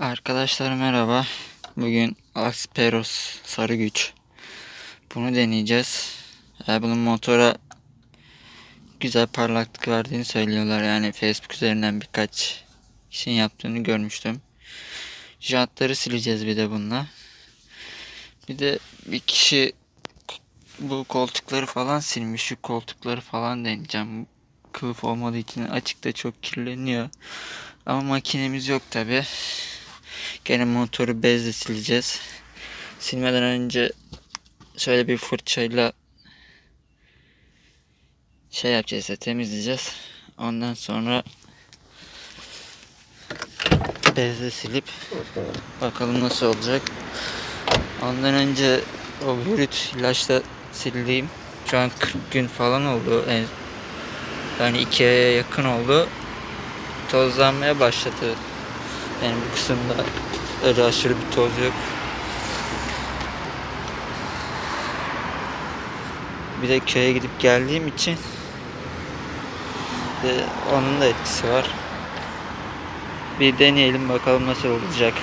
Arkadaşlar merhaba. Bugün Asperos sarı güç. Bunu deneyeceğiz. Ee, bunun motora güzel parlaklık verdiğini söylüyorlar. Yani Facebook üzerinden birkaç kişinin yaptığını görmüştüm. Jantları sileceğiz bir de bununla. Bir de bir kişi bu koltukları falan silmiş. Şu koltukları falan deneyeceğim. Kılıf olmadığı için açıkta çok kirleniyor. Ama makinemiz yok tabi. Gene motoru bezle sileceğiz. Silmeden önce şöyle bir fırçayla şey yapacağız ya, temizleyeceğiz. Ondan sonra bezle silip bakalım nasıl olacak. Ondan önce o vürüt ilaçla sildiğim şu an 40 gün falan oldu. Yani 2 aya yakın oldu. Tozlanmaya başladı. Yani bu kısımda öyle aşırı bir toz yok. Bir de köye gidip geldiğim için onun da etkisi var. Bir deneyelim bakalım nasıl olacak.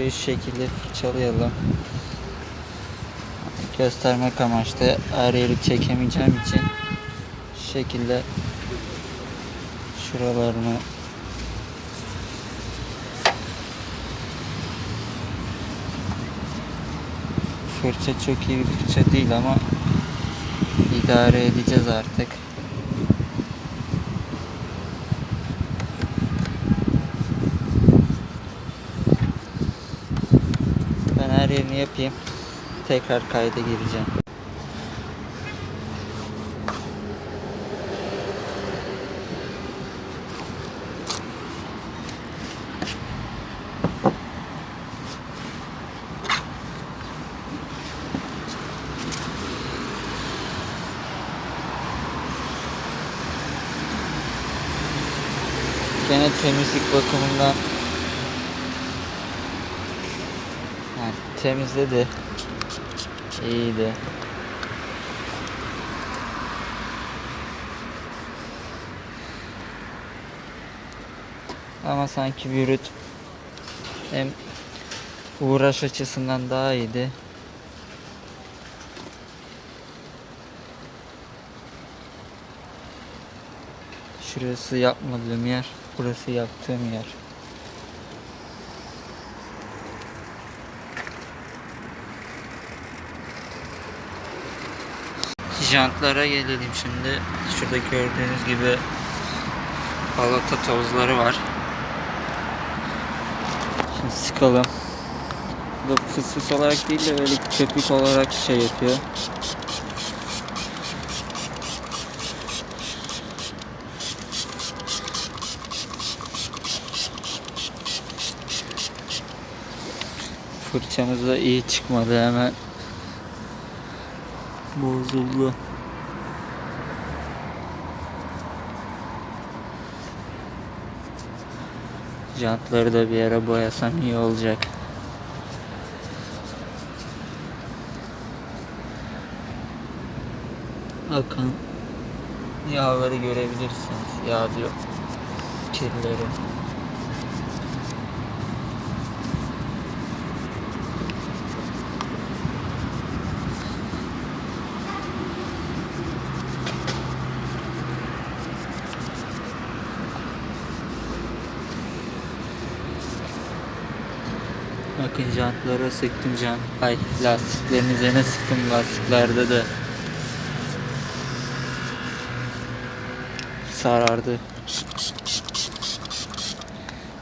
Şu şekilde fırçalayalım. Göstermek amaçlı yeri çekemeyeceğim için şu şekilde şuralarını fırça çok iyi bir fırça değil ama idare edeceğiz artık. Ben her yerini yapayım. Tekrar kayda gireceğim. Gene temizlik bakımından yani temizledi. İyiydi. Ama sanki Bürüt hem uğraş açısından daha iyiydi. Şurası yapmadığım yer, burası yaptığım yer. Jantlara gelelim şimdi. Şurada gördüğünüz gibi balata tozları var. Şimdi sıkalım. Bu fıs fıs olarak değil de böyle köpük olarak şey yapıyor. Fırçamız da iyi çıkmadı hemen bozuldu. Jantları da bir ara boyasam iyi olacak. Akan yağları görebilirsiniz. Yağ diyor. Kirleri. Bakın jantlara sıktım jant. Ay lastiklerin üzerine sıktım lastiklerde de sarardı.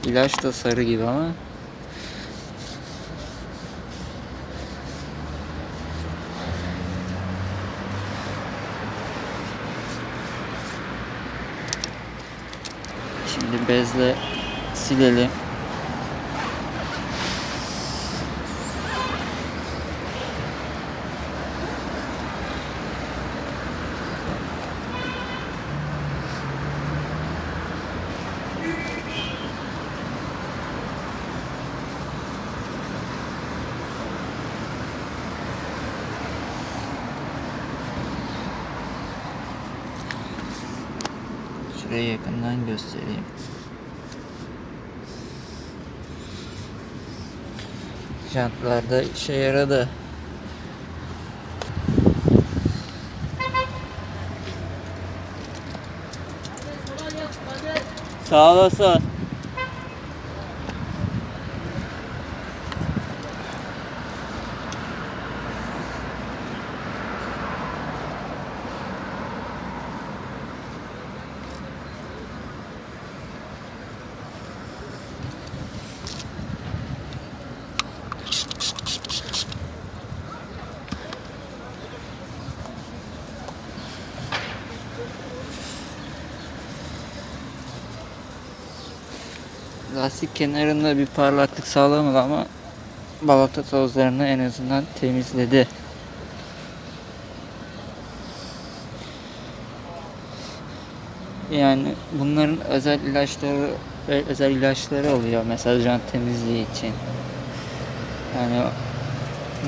İlaç da sarı gibi ama Şimdi bezle silelim. Şurayı yakından göstereyim. Jantlarda işe yaradı. Sağ olasın. Lastik kenarında bir parlaklık sağlamadı ama balata tozlarını en azından temizledi. Yani bunların özel ilaçları özel ilaçları oluyor mesela jant temizliği için. Yani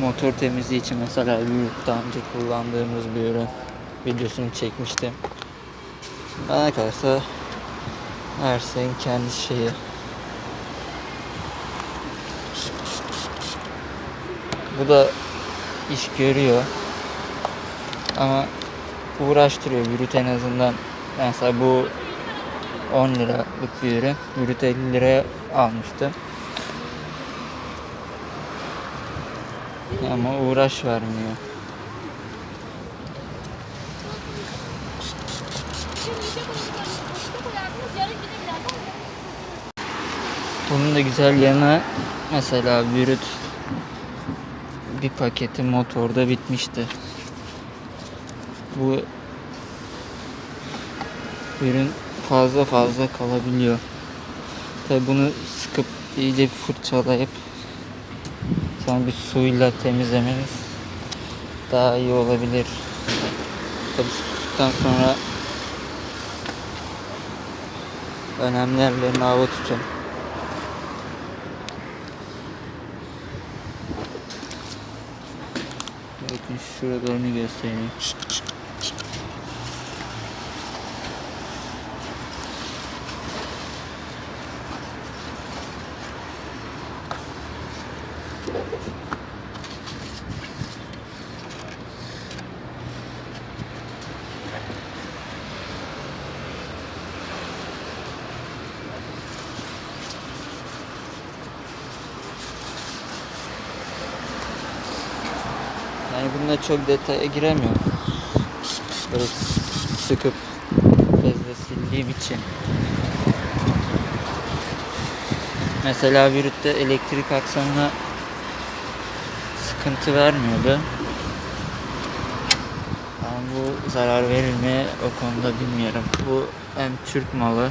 motor temizliği için mesela daha önce kullandığımız bir ürün videosunu çekmiştim. Bana kalırsa her şeyin kendi şeyi. Bu da iş görüyor. Ama uğraştırıyor. Brüt en azından mesela bu 10 liralık bir ürün. Brüt 50 liraya almıştım. Ama uğraş vermiyor. Bunun da güzel yanı mesela Brüt bir paketi motorda bitmişti. Bu ürün fazla fazla kalabiliyor. Tabi bunu sıkıp iyice fırçalayıp sonra bir suyla temizlemeniz daha iyi olabilir. Tabi tuttuktan sonra önemli yerlerini hava tutun. Bakın şuralarını göstereyim. Yani bunda çok detaya giremiyorum. Böyle sıkıp bezle sildiğim için. Mesela Virüt'te elektrik aksamına sıkıntı vermiyordu. Ama bu zarar verir mi o konuda bilmiyorum. Bu hem Türk malı.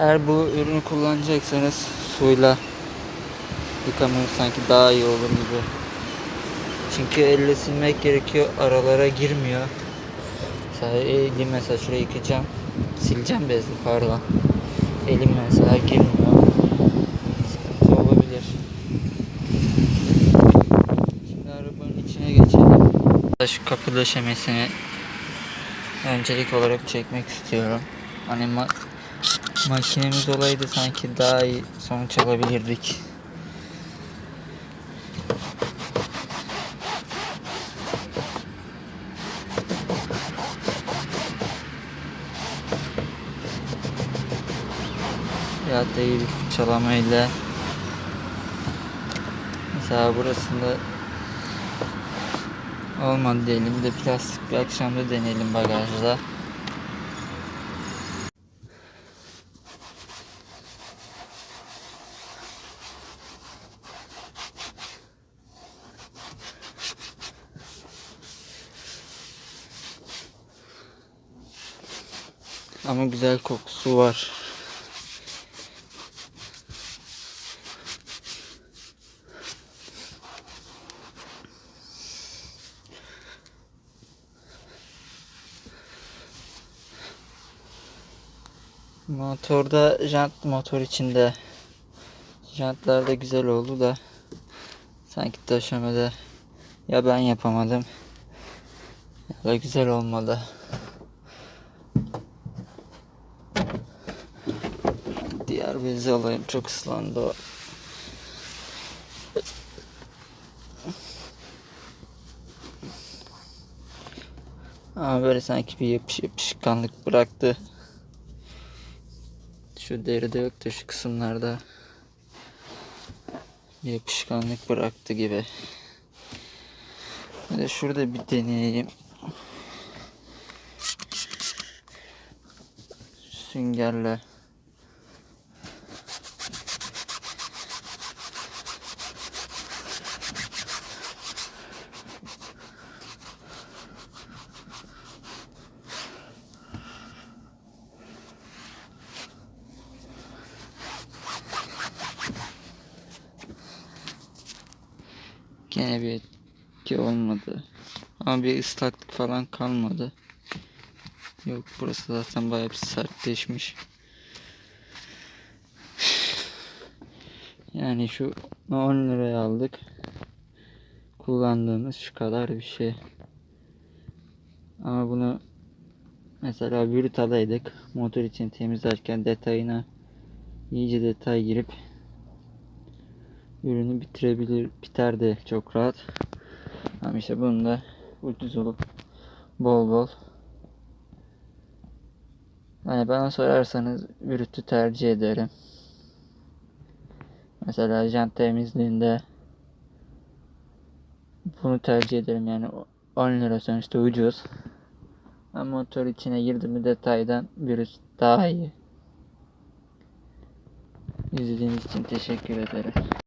Eğer bu ürünü kullanacaksanız suyla yıkamanız sanki daha iyi olur gibi. Çünkü elle silmek gerekiyor. Aralara girmiyor. Mesela mesela şurayı yıkayacağım. Sileceğim bezle pardon. Elim mesela girmiyor. Sıkıntı olabilir. Şimdi arabanın içine geçelim. Şu kapı döşemesini öncelik olarak çekmek istiyorum. Hani ma makinemiz olaydı sanki daha iyi sonuç alabilirdik. Ya da iyi bir fırçalamayla mesela burasında olmadı diyelim de plastik bir akşamda deneyelim bagajda. Ama güzel kokusu var. Motorda jant motor içinde jantlar da güzel oldu da sanki döşemede ya ben yapamadım ya da güzel olmadı. Diğer bezi alayım çok ıslandı. Ama böyle sanki bir yapış yapışkanlık bıraktı. Şu deride yok da şu kısımlarda bir yapışkanlık bıraktı gibi. Bir şurada bir deneyeyim. Süngerle. Gene bir etki olmadı. Ama bir ıslaklık falan kalmadı. Yok burası zaten bayağı bir sertleşmiş. Yani şu 10 liraya aldık. Kullandığımız şu kadar bir şey. Ama bunu mesela Bruta'daydık. Motor için temizlerken detayına iyice detay girip ürünü bitirebilir biterdi çok rahat. Ama işte bunu da ucuz olup bol bol Hani bana sorarsanız Brut'u tercih ederim. Mesela jant temizliğinde bunu tercih ederim yani 10 lira sonuçta ucuz. Ama motor içine girdi mi detaydan Brut daha iyi. İzlediğiniz için teşekkür ederim.